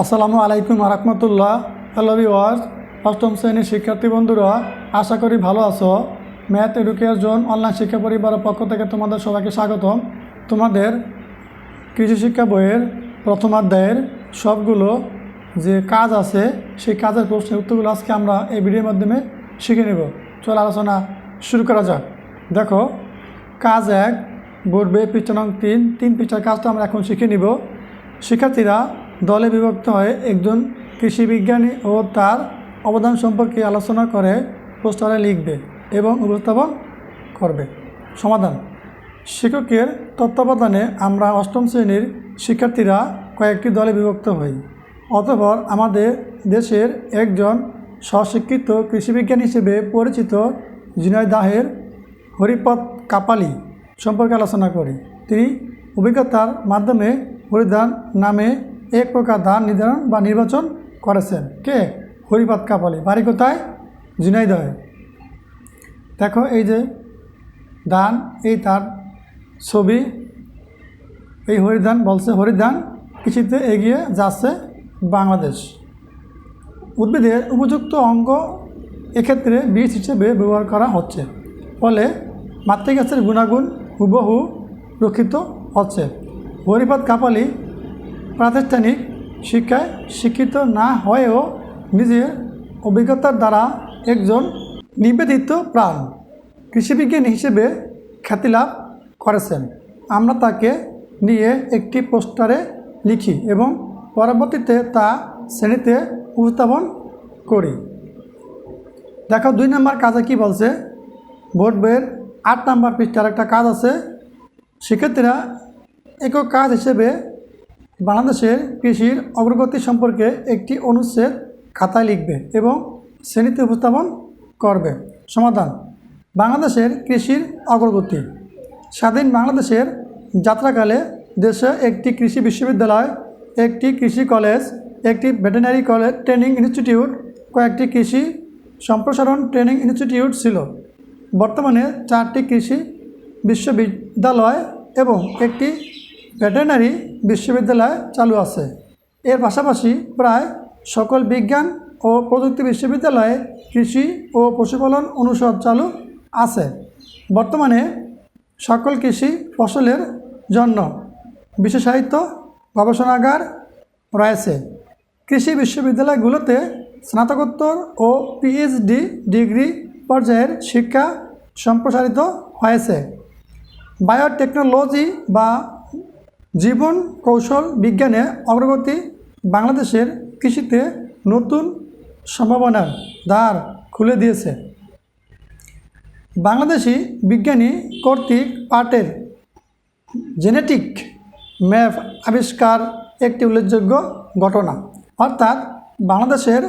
আসসালামু আলাইকুম রহমতুল্লাহ hello viewers অষ্টম শ্রেণির শিক্ষার্থী বন্ধুরা, আশা করি ভালো আছো। ম্যাথ এডুকেশন অনলাইন শিক্ষা পরিবারের পক্ষ থেকে তোমাদের সবাইকে স্বাগতম। তোমাদের কৃষি শিক্ষা বইয়ের প্রথম অধ্যায়ের সবগুলো যে কাজ আছে, সেই কাজের প্রশ্নের উত্তরগুলো আজকে আমরা এই ভিডিওর মাধ্যমে শিখে নেব। চল আলোচনা শুরু করা যাক। দেখো, কাজ এক, বোর্ড বে পৃষ্ঠা নং তিন তিন পৃষ্ঠার কাজটা আমরা এখন শিখে নিব। শিক্ষার্থীরা দলে বিভক্ত হয়ে একজন কৃষি বিজ্ঞানী ও তার অবদান সম্পর্কে আলোচনা করে পোস্টারে লিখবে এবং উপস্থাপন করবে। সমাধান। শিক্ষকের তত্ত্বাবধানে আমরা অষ্টম শ্রেণির শিক্ষার্থীরা কয়েকটি দলে বিভক্ত হই। অতঃপর আমাদের দেশের একজন স্বশিক্ষিত কৃষিবিজ্ঞান হিসেবে পরিচিত জিনয় দাহের হরিপদ কাপালি সম্পর্কে আলোচনা করি। তিনি অভিজ্ঞতার মাধ্যমে হরিধান নামে এক প্রকার ধান নির্ধারণ বা নির্বাচন করেছেন। কে? হরিপাত কাপালি। বাড়ি কোথায়? ঝিনাইদহে। দেখো এই যে ধান, এই তার ছবি, এই হরিধান বলছে, হরিধান কৃষিতে এগিয়ে যাচ্ছে বাংলাদেশ। উদ্ভিদের উপযুক্ত অঙ্গ এক্ষেত্রে বীজ হিসেবে ব্যবহার করা হচ্ছে। ফলে মাতৃগাছের গুণাগুণ হুবহু রক্ষিত হচ্ছে। হরিপাত কাপালি প্রাতিষ্ঠানিক শিক্ষায় শিক্ষিত না হয়েও নিজের অভিজ্ঞতার দ্বারা একজন নিবেদিত প্রাণ কৃষিবিজ্ঞানী হিসেবে খ্যাতি লাভ করেছেন। আমরা তাকে নিয়ে একটি পোস্টারে লিখি এবং পরবর্তীতে তা শ্রেণীতে উপস্থাপন করি। দেখো, দুই নম্বর কাজে কি বলছে? বোর্ড বইয়ের আট নম্বর পৃষ্ঠার একটা কাজ আছে। শিক্ষার্থীরা একক কাজ হিসেবে বাংলাদেশের কৃষির অগ্রগতি সম্পর্কে একটি অনুচ্ছেদ খাতায় লিখবে এবং শ্রেণীতে উপস্থাপন করবে। সমাধান। বাংলাদেশের কৃষির অগ্রগতি। স্বাধীন বাংলাদেশের যাত্রাকালে দেশে একটি কৃষি বিশ্ববিদ্যালয়, একটি কৃষি কলেজ, একটি ভেটেনারি কলেজ ট্রেনিং ইনস্টিটিউট, কয়েকটি কৃষি সম্প্রসারণ ট্রেনিং ইনস্টিটিউট ছিল। বর্তমানে চারটি কৃষি বিশ্ববিদ্যালয় এবং একটি ভেটেরিনারি বিশ্ববিদ্যালয় চালু আছে। এর পাশাপাশি প্রায় সকল বিজ্ঞান ও প্রযুক্তি বিশ্ববিদ্যালয়ে কৃষি ও পশুপালন অনুষদ চালু আছে। বর্তমানে সকল কৃষি ফসলের জন্য বিশেষায়িত গবেষণাগার রয়েছে। কৃষি বিশ্ববিদ্যালয়গুলোতে স্নাতকোত্তর ও পিএইচডি ডিগ্রি পর্যায়ের শিক্ষা সম্প্রসারিত হয়েছে। বায়োটেকনোলজি বা জীবন, কৌশল, বিজ্ঞানে অগ্রগতি বাংলাদেশের কৃষিতে নতুন সম্ভাবনার দ্বার খুলে দিয়েছে। বাংলাদেশি বিজ্ঞানী কর্তৃক পাটের জেনেটিক ম্যাপ আবিষ্কার একটি উল্লেখযোগ্য ঘটনা। অর্থাৎ বাংলাদেশের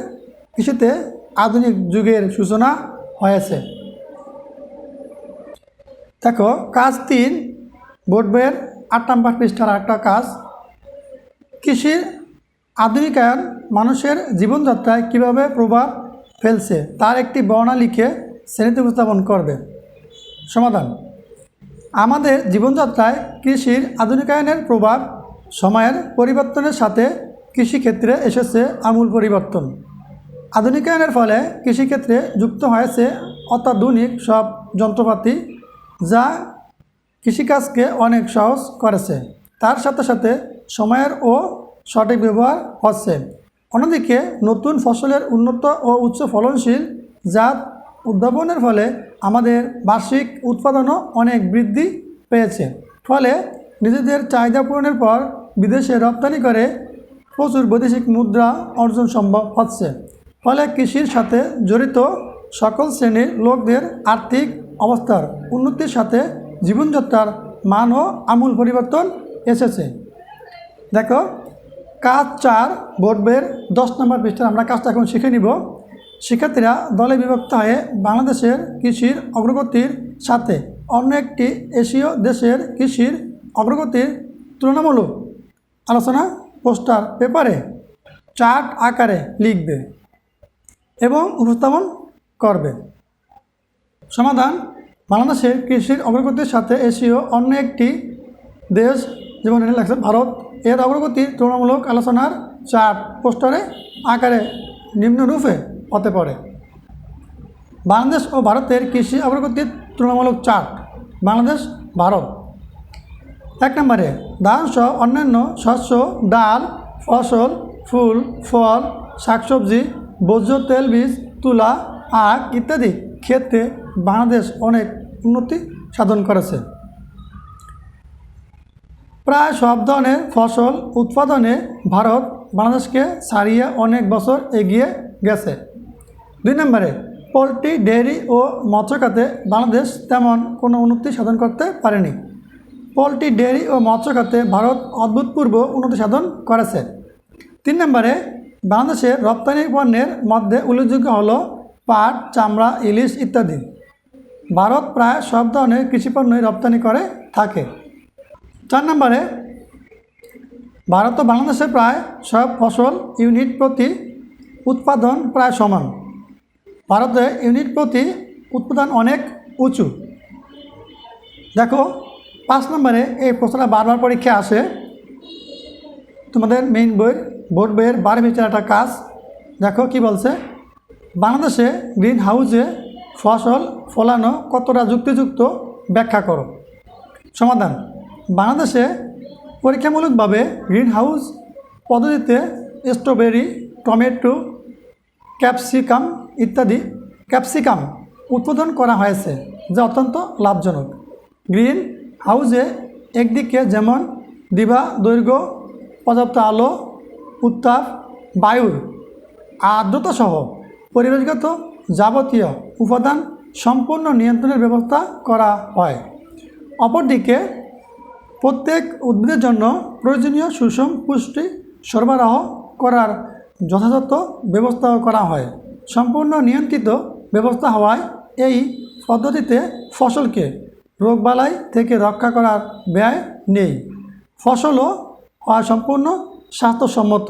কৃষিতে আধুনিক যুগের সূচনা হয়েছে। দেখো, কাজ তিন বোর্ড বইয়ের আট নম্বর পৃষ্ঠার একটা কাজ। কৃষির আধুনিকায়ন মানুষের জীবনযাত্রায় কীভাবে প্রভাব ফেলছে, তার একটি বর্ণনা লিখে শ্রেণীতে উপস্থাপন করবে। সমাধান। আমাদের জীবনযাত্রায় কৃষির আধুনিকায়নের প্রভাব সময়ের পরিবর্তনের সাথে কৃষিক্ষেত্রে এসেছে আমূল পরিবর্তন। আধুনিকায়নের ফলে কৃষিক্ষেত্রে যুক্ত হয়েছে অত্যাধুনিক সব যন্ত্রপাতি, যা কৃষিকাজকে অনেক সহজ করেছে। তার সাথে সাথে সময়ের ও সঠিক ব্যবহার হচ্ছে। অন্যদিকে নতুন ফসলের উন্নত ও উচ্চ ফলনশীল জাত উদ্ভাবনের ফলে আমাদের বার্ষিক উৎপাদনও অনেক বৃদ্ধি পেয়েছে। ফলে নিজেদের চাহিদা পূরণের পর বিদেশে রপ্তানি করে প্রচুর বৈদেশিক মুদ্রা অর্জন সম্ভব হচ্ছে। ফলে কৃষির সাথে জড়িত সকল শ্রেণির লোকদের আর্থিক অবস্থার উন্নতির সাথে জীবনযাত্রার মান ও আমূল পরিবর্তন এসেছে। দেখো, কাজ চার বোর্ডবের দশ নম্বর পৃষ্ঠায় আমরা কাজটা এখন শিখে নিব। শিক্ষার্থীরা দলে বিভক্ত হয়ে বাংলাদেশের কৃষির অগ্রগতির সাথে অন্য একটি এশীয় দেশের কৃষির অগ্রগতির তুলনামূলক আলোচনা পোস্টার পেপারে চার্ট আকারে লিখবে এবং উপস্থাপন করবে। সমাধান বাংলাদেশের কৃষির অগ্রগতির সাথে এশীয় অন্য একটি দেশ, যেমন লাগছে ভারত। এর অগ্রগতি তুলনামূলক আলোচনার চার্ট পোস্টারে আকারে নিম্নরূপে হতে পারে। বাংলাদেশ ও ভারতের কৃষি অগ্রগতির তুলনামূলক চার্ট বাংলাদেশ, ভারত। এক নম্বরে, ধান সহ অন্যান্য শস্য, ডাল, ফসল, ফুল, ফল, শাকসবজি ভোজ্য তেলবীজ তুলা, আখ ইত্যাদি ক্ষেত্রে বাংলাদেশ অনেক উন্নতি সাধন করেছে। প্রায় সব ধরনের ফসল উৎপাদনে ভারত বাংলাদেশকে ছাড়িয়ে অনেক বছর এগিয়ে গেছে। দুই নম্বরে, পোলট্রি, ডেয়ারি ও মৎস্য খাতে বাংলাদেশ তেমন কোনো উন্নতি সাধন করতে পারেনি। পোলট্রি, ডেয়ারি ও মৎস্য খাতে ভারত অদ্ভুতপূর্ব উন্নতি সাধন করেছে। তিন নম্বরে, বাংলাদেশের রপ্তানি পণ্যের মধ্যে উল্লেখযোগ্য হলো পাট, চামড়া, ইলিশ ইত্যাদি। ভারত প্রায় সব ধরনের কৃষিপণ্যই রপ্তানি করে, থাকে। চার নম্বরে, ভারত ও বাংলাদেশে প্রায় সব ফসল ইউনিট প্রতি উৎপাদন প্রায় সমান। ভারতে ইউনিট প্রতি উৎপাদন অনেক উঁচু। দেখো, পাঁচ নম্বরে এই প্রশ্নটা বারবার পরীক্ষা আসে। তোমাদের মেইন বই বোর্ড বইয়ের বারো বিচার একটা কাজ। দেখো কি বলছে? বাংলাদেশে গ্রিন হাউসে ফসল ফলানো কতটা যুক্তিযুক্ত ব্যাখ্যা করো। সমাধান। বাংলাদেশে পরীক্ষামূলকভাবে গ্রিন হাউস পদ্ধতিতে স্ট্রবেরি, টমেটো, ক্যাপসিকাম ইত্যাদি ক্যাপসিকাম উৎপাদন করা হয়েছে, যা অত্যন্ত লাভজনক। গ্রিন হাউসে একদিকে যেমন দিবা, দৈর্ঘ্য, পর্যাপ্ত আলো, উত্তাপ, বায়ুর আর্দ্রতা সহ পরিবেশগত যাবতীয় উপাদান সম্পূর্ণ নিয়ন্ত্রণের ব্যবস্থা করা হয়। অপরদিকে, প্রত্যেক উদ্ভিদের জন্য প্রয়োজনীয় সুষম পুষ্টি সরবরাহ করার যথাযথ ব্যবস্থা করা হয়। সম্পূর্ণ নিয়ন্ত্রিত ব্যবস্থা হওয়ায় এই পদ্ধতিতে ফসলকে রোগবালাই থেকে রক্ষা করার ব্যয় নেই। ফসলও সম্পূর্ণ স্বাস্থ্যসম্মত।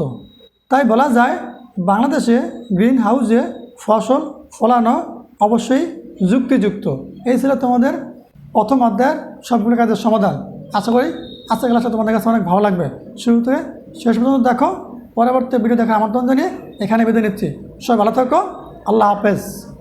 তাই বলা যায়, বাংলাদেশে গ্রিন হাউসে ফসল ফলানো অবশ্যই যুক্তিযুক্ত। এই ছিল তোমাদের প্রথম অধ্যায়ের সবগুলো কাজের সমাধান। আশা করি আজকের ক্লাসটা তোমাদের কাছে অনেক ভালো লাগবে। শুরু থেকে শেষ পর্যন্ত দেখো, পরবর্তী ভিডিও দেখার আমন্ত্রণ জানিয়ে এখানে বেঁধে নিচ্ছি। সবাই ভালো থাকো, আল্লাহ হাফেজ।